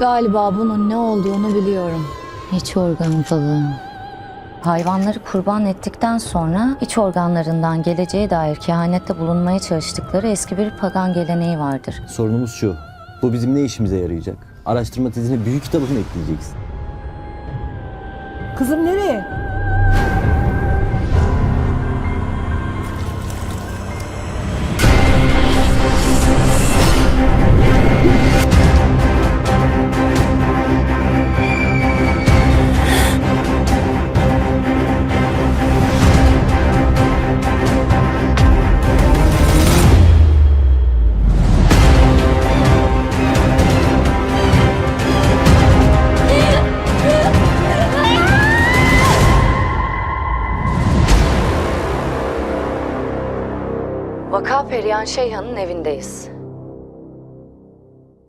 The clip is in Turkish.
Galiba bunun ne olduğunu biliyorum. İç organ balığı. Hayvanları kurban ettikten sonra iç organlarından geleceğe dair kehanette bulunmaya çalıştıkları eski bir pagan geleneği vardır. Sorunumuz şu. Bu bizim ne işimize yarayacak? Araştırma tezine büyük kitabı mı ekleyeceksin? Kızım nereye? Vaka Perihan Şeyhan'ın evindeyiz.